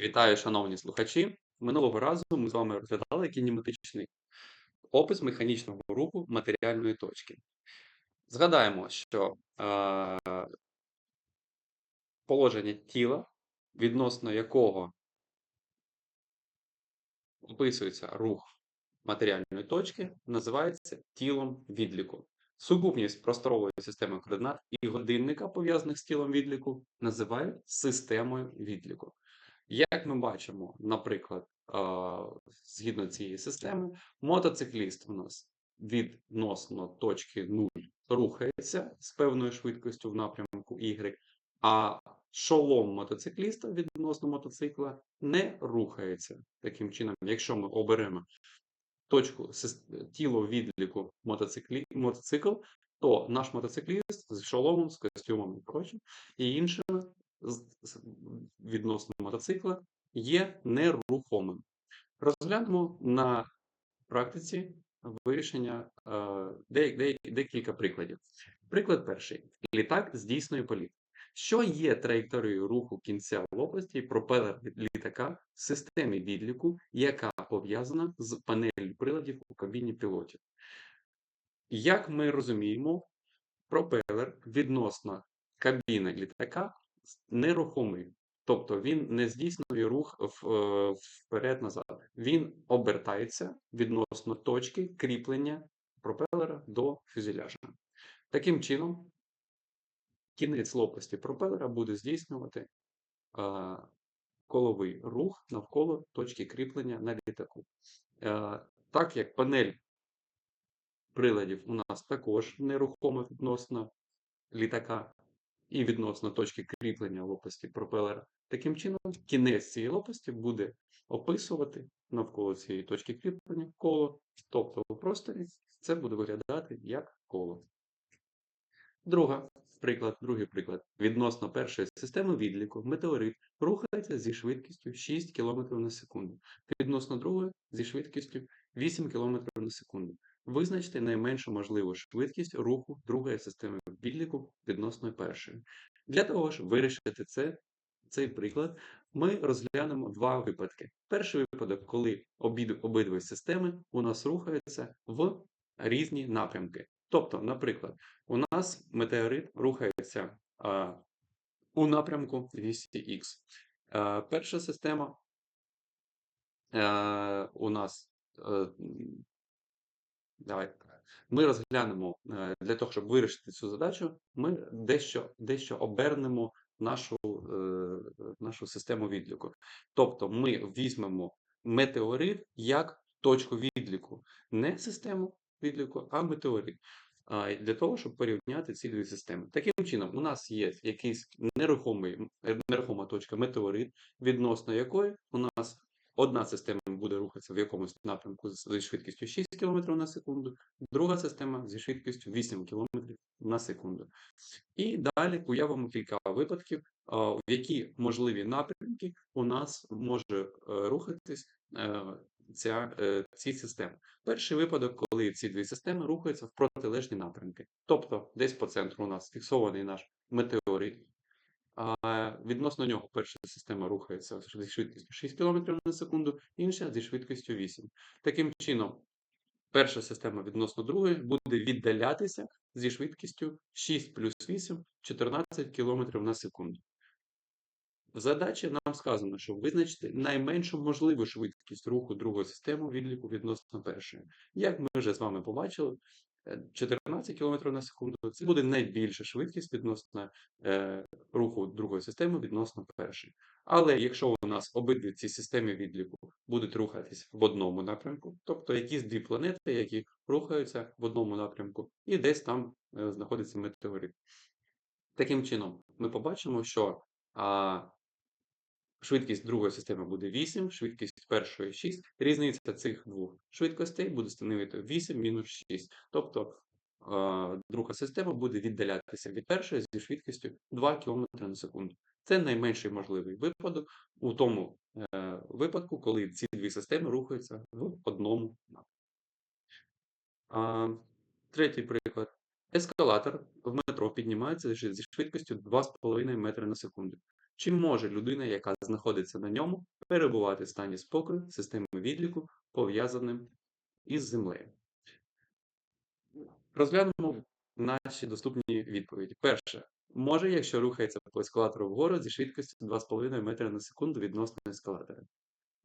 Вітаю, шановні слухачі. Минулого разу ми з вами розглядали кінематичний опис механічного руху матеріальної точки. Згадаємо, що е, положення тіла, відносно якого описується рух матеріальної точки, називається тілом відліку. Сукупність просторової системи координат і годинника, пов'язаних з тілом відліку, називають системою відліку. Як ми бачимо, наприклад, згідно цієї системи, мотоцикліст у нас відносно точки 0 рухається з певною швидкістю в напрямку Y, а шолом мотоцикліста відносно мотоцикла не рухається. Таким чином, якщо ми оберемо точку тіло відліку мотоциклі, мотоцикл, то наш мотоцикліст з шоломом, з костюмом і прочим, і іншими відносно мотоцикла є нерухомим. Розглянемо на практиці вирішення е, декілька прикладів. Приклад перший: літак здійснює політ. Що є траєкторією руху кінця лопасті пропелер літака в системі відліку, яка пов'язана з панелью приладів у кабіні пілотів? Як ми розуміємо, пропелер відносно кабіни літака нерухомий. Тобто він не здійснює рух е, вперед-назад. Він обертається відносно точки кріплення пропелера до фюзеляжа. Таким чином, кінець лопасті пропелера буде здійснювати е, коловий рух навколо точки кріплення на літаку. Е, так як панель приладів у нас також нерухома відносно літака, і відносно точки кріплення лопасті пропелера. Таким чином, кінець цієї лопасті буде описувати навколо цієї точки кріплення коло, тобто у просторі це буде виглядати як коло. Друга, приклад, Другий приклад. Відносно першої системи відліку метеорит рухається зі швидкістю 6 км на секунду. Відносно другої зі швидкістю 8 км на секунду. Визначте найменшу можливу швидкість руху другої системи відліку відносно першої. Для того, щоб вирішити це, цей приклад, ми розглянемо два випадки. Перший випадок, коли обидві системи у нас рухаються в різні напрямки. Тобто, наприклад, у нас метеорит рухається а, у напрямку вісі Х. Перша система а, у нас Давайте ми розглянемо е, для того, щоб вирішити цю задачу, ми дещо дещо обернемо нашу е, нашу систему відліку. Тобто ми візьмемо метеорит як точку відліку, не систему відліку, а метеорит. Для того, щоб порівняти ці дві системи. Таким чином, у нас є якийсь нерухомий, нерухома точка метеорит, відносно якої у нас Одна система буде рухатися в якомусь напрямку зі швидкістю 6 км на секунду, друга система зі швидкістю 8 км на секунду. І далі уявимо кілька випадків, в які можливі напрямки у нас може е, рухатись е, ця, е, ці системи. Перший випадок, коли ці дві системи рухаються в протилежні напрямки. Тобто, десь по центру у нас фіксований наш метеорит, відносно нього перша система рухається зі швидкістю 6 км на секунду, інша зі швидкістю 8. Таким чином, перша система відносно другої буде віддалятися зі швидкістю 6 плюс 8 14 км на секунду. В задачі нам сказано, що визначити найменшу можливу швидкість руху другої системи відліку відносно першої. Як ми вже з вами побачили, 14 км на секунду. Це буде найбільша швидкість відносно е, руху другої системи відносно першої. Але якщо у нас обидві ці системи відліку будуть рухатись в одному напрямку, тобто якісь дві планети, які рухаються в одному напрямку, і десь там е, знаходиться метеорит. Таким чином, ми побачимо, що а, Швидкість другої системи буде 8, швидкість першої 6. Різниця цих двох швидкостей буде становити 8 мінус 6. Тобто друга система буде віддалятися від першої зі швидкістю 2 км на секунду. Це найменший можливий випадок у тому е, випадку, коли ці дві системи рухаються в одному напрямку. Третій приклад. Ескалатор в метро піднімається зі швидкістю 2,5 метри на секунду. Чи може людина, яка знаходиться на ньому, перебувати в стані спокою системи відліку, пов'язаним із землею? Розглянемо наші доступні відповіді. Перше. Може, якщо рухається по ескалатору вгору зі швидкістю 2,5 метра на секунду відносно ескалатора.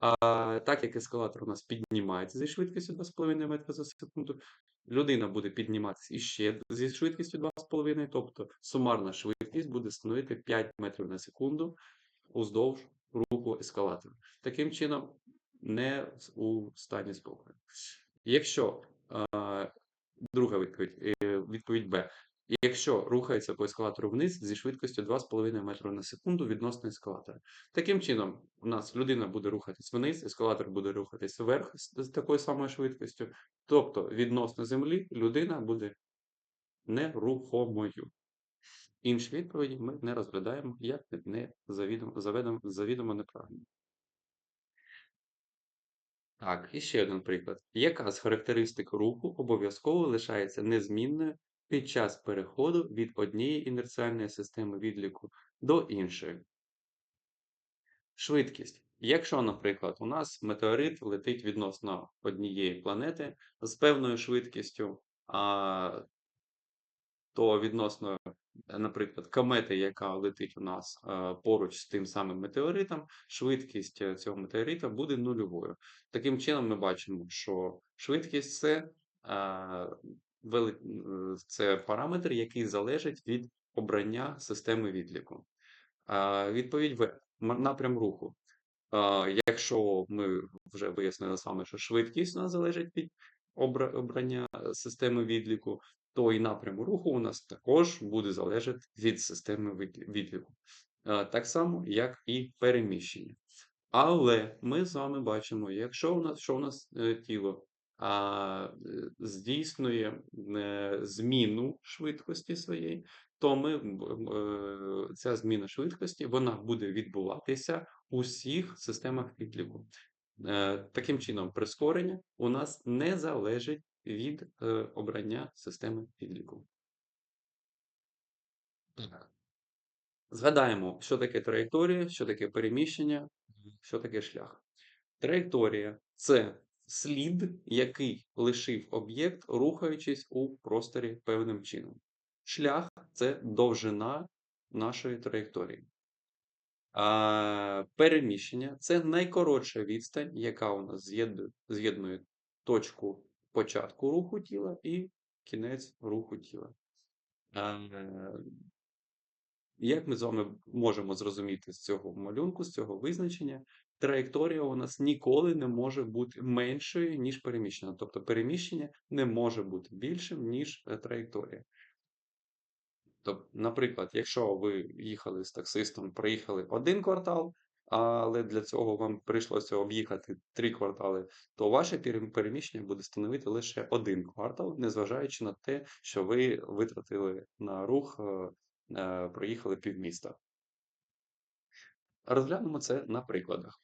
А так як ескалатор у нас піднімається зі швидкістю 2,5 метра за секунду, людина буде підніматися іще зі швидкістю 2,5, тобто сумарна швидкість буде становити 5 метрів на секунду уздовж руху ескалатора. Таким чином, не у стані спокою. Якщо друга відповідь, е, відповідь Б. Якщо рухається по ескалатору вниз зі швидкістю 2,5 метра на секунду відносно ескалатора. Таким чином, у нас людина буде рухатись вниз, ескалатор буде рухатись вверх з такою самою швидкістю. Тобто, відносно землі людина буде нерухомою. Інші відповіді ми не розглядаємо як не завідомо, заведомо, завідомо неправильно. Так, і ще один приклад. Яка з характеристик руху обов'язково лишається незмінною під час переходу від однієї інерціальної системи відліку до іншої? Швидкість. Якщо, наприклад, у нас метеорит летить відносно однієї планети з певною швидкістю, а, то відносно, наприклад, комети, яка летить у нас поруч з тим самим метеоритом, швидкість е, цього метеорита буде нульовою. Таким чином, ми бачимо, що швидкість це, це параметр, який залежить від обрання системи відліку. Е, Відповідь В. Напрям руху. Е, Якщо ми вже вияснили з вами, що швидкість у нас залежить від обра- обрання е, системи відліку, то і напрям руху у нас також буде залежати від системи відліку. Е, Так само, як і переміщення. Але ми з вами бачимо, якщо у нас що у нас е, тіло е, здійснює е, зміну швидкості своєї, то ми е, ця зміна швидкості вона буде відбуватися у всіх системах відліку. Е, Таким чином, прискорення у нас не залежить від обрання системи відліку. Згадаємо, що таке траєкторія, що таке переміщення, що таке шлях. Траєкторія це слід, який лишив об'єкт, рухаючись у просторі певним чином. Шлях це довжина нашої траєкторії. А переміщення це найкоротша відстань, яка у нас з'єднує, точку початку руху тіла і кінець руху тіла. Е, Як ми з вами можемо зрозуміти з цього малюнку, з цього визначення, траєкторія у нас ніколи не може бути меншою, ніж переміщення. Тобто переміщення не може бути більшим, ніж е, траєкторія. Тобто, наприклад, якщо ви їхали з таксистом, проїхали один квартал, але для цього вам прийшлося об'їхати три квартали, то ваше переміщення буде становити лише один квартал, незважаючи на те, що ви витратили на рух, е, проїхали півміста. Розглянемо це на прикладах.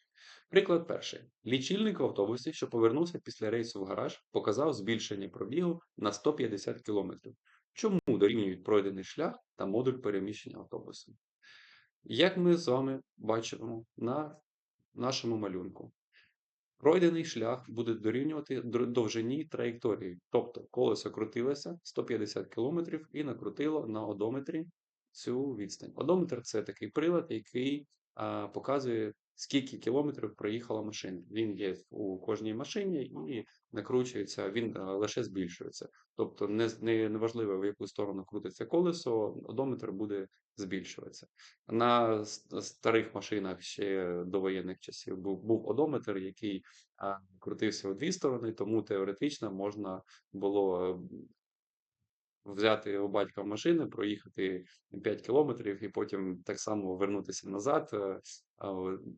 Приклад перший. Лічильник в автобусі, що повернувся після рейсу в гараж, показав збільшення пробігу на 150 км. Чому дорівнюють пройдений шлях та модуль переміщення автобусу? Як ми з вами бачимо на нашому малюнку, пройдений шлях буде дорівнювати довжині траєкторії. Тобто колесо крутилося 150 км і накрутило на одометрі цю відстань. Одометр це такий прилад, який а, показує, скільки кілометрів проїхала машина. Він є у кожній машині і накручується, він а, лише збільшується. Тобто, не, не, неважливо, в яку сторону крутиться колесо, одометр буде збільшуватися. На старих машинах ще до воєнних часів був, був одометр, який а, крутився у дві сторони, тому теоретично можна було взяти у батька машини, проїхати 5 кілометрів і потім так само вернутися назад е,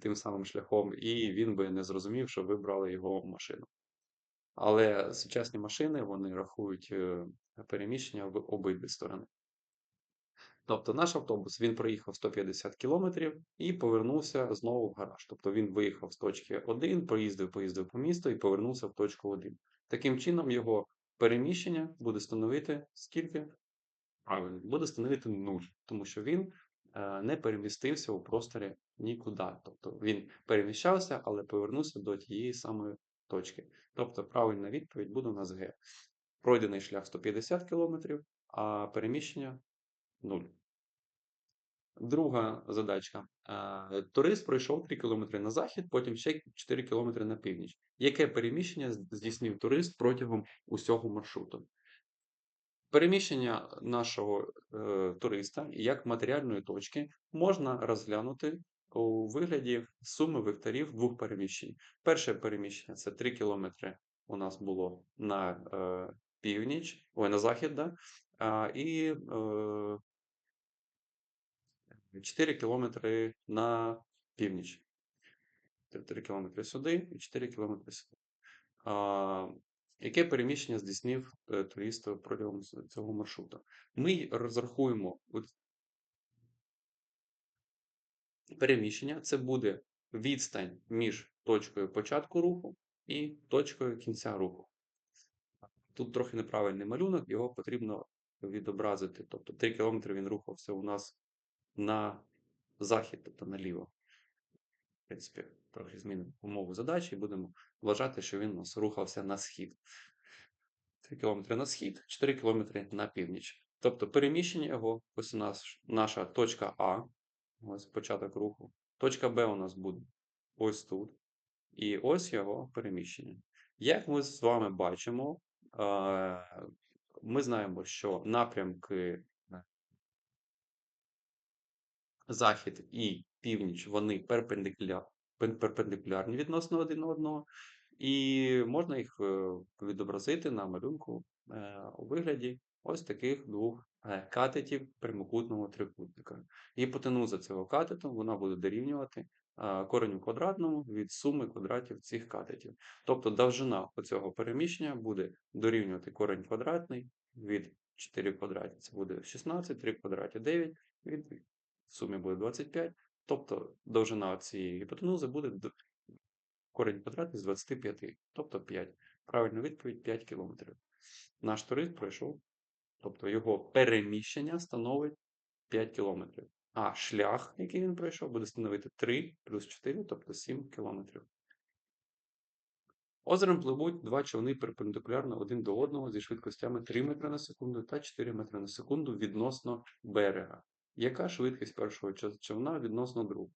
тим самим шляхом, і він би не зрозумів, що ви брали його машину. Але сучасні машини вони рахують е, переміщення в обидві сторони. Тобто наш автобус він проїхав 150 кілометрів і повернувся знову в гараж. Тобто він виїхав з точки 1, поїздив, поїздив по місту і повернувся в точку 1. Таким чином, його переміщення буде становити скільки? Правильно, буде становити 0, тому що він е, не перемістився у просторі нікуди. Тобто він переміщався, але повернувся до тієї самої точки. Тобто правильна відповідь буде у нас Г. Пройдений шлях 150 км, а переміщення 0. Друга задачка. Турист пройшов 3 км на захід, потім ще 4 км на північ. Яке переміщення здійснив турист протягом усього маршруту? Переміщення нашого е, туриста як матеріальної точки можна розглянути у вигляді суми векторів двох переміщень. Перше переміщення це 3 км у нас було на е, північ, ой, на захід, да? а, і е, 4 кілометри на північ. 3 кілометри сюди і 4 кілометри сюди. А, яке переміщення здійснив е, турист протягом цього маршруту? Ми розрахуємо переміщення. Це буде відстань між точкою початку руху і точкою кінця руху. Тут трохи неправильний малюнок, його потрібно відобразити. Тобто 3 кілометри він рухався у нас на захід, тобто наліво. В принципі, трохи змінимо умову задачі і будемо вважати, що він у нас рухався на схід. 3 км на схід, 4 км на північ. Тобто переміщення його, ось у нас наша точка А, ось початок руху. Точка Б у нас буде ось тут. І ось його переміщення. Як ми з вами бачимо, е, ми знаємо, що напрямки е, захід і північ вони перпендикуля- пен- перпендикулярні відносно один одного, і можна їх е, відобразити на малюнку е, у вигляді ось таких двох е, катетів прямокутного трикутника. Гіпотенуза цього катету вона буде дорівнювати кореню квадратному від суми квадратів цих катетів. Тобто довжина цього переміщення буде дорівнювати корень квадратний від 4 квадратів. Це буде 16, 3 квадраті 9, від в сумі буде 25. Тобто довжина цієї гіпотенузи буде корень квадратний з 25, тобто 5. Правильна відповідь 5 км. Наш турист пройшов, тобто його переміщення становить 5 км. А шлях, який він пройшов, буде становити 3 плюс 4, тобто 7 км. Озером пливуть два човни перпендикулярно один до одного зі швидкостями 3 метри на секунду та 4 метри на секунду відносно берега. Яка швидкість першого човна відносно другого?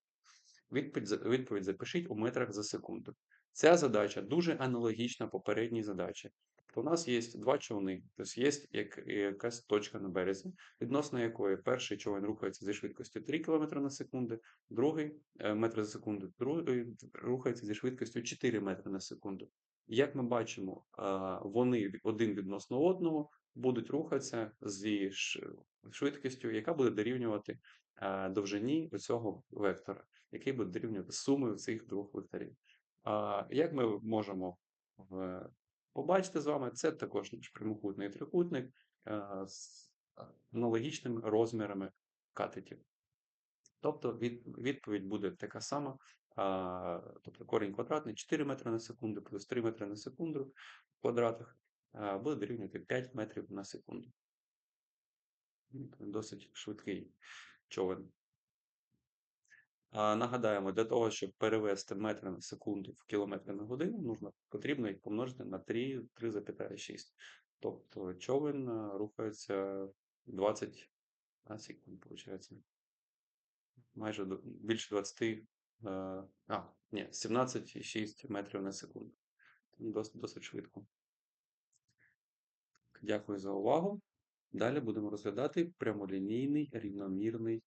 Відповідь, запишіть у метрах за секунду. Ця задача дуже аналогічна попередній задачі. У нас є два човни, тобто є як, якась точка на березі, відносно якої перший човен рухається зі швидкістю 3 км на секунду, другий е, метр за секунду, другий рухається зі швидкістю 4 метри на секунду. Як ми бачимо, вони один відносно одного будуть рухатися зі швидкістю, яка буде дорівнювати довжині цього вектора, який буде дорівнювати суми цих двох векторів. Як ми можемо е, побачити з вами, це також прямокутний трикутник з аналогічними розмірами катетів. Тобто відповідь буде така сама. Тобто корінь квадратний 4 метри на секунду плюс 3 метри на секунду в квадратах буде дорівнювати 5 метрів на секунду. Ну, Досить швидкий човен. Нагадаємо, для того, щоб перевести метри на секунду в кілометри на годину, нужно, потрібно їх помножити на 3, 3,6. Тобто човен рухається 20 а, секунд, виходить. Майже більше 20, е, а, ні, 17,6 метрів на секунду. Досить, досить швидко. Дякую за увагу. Далі будемо розглядати прямолінійний рівномірний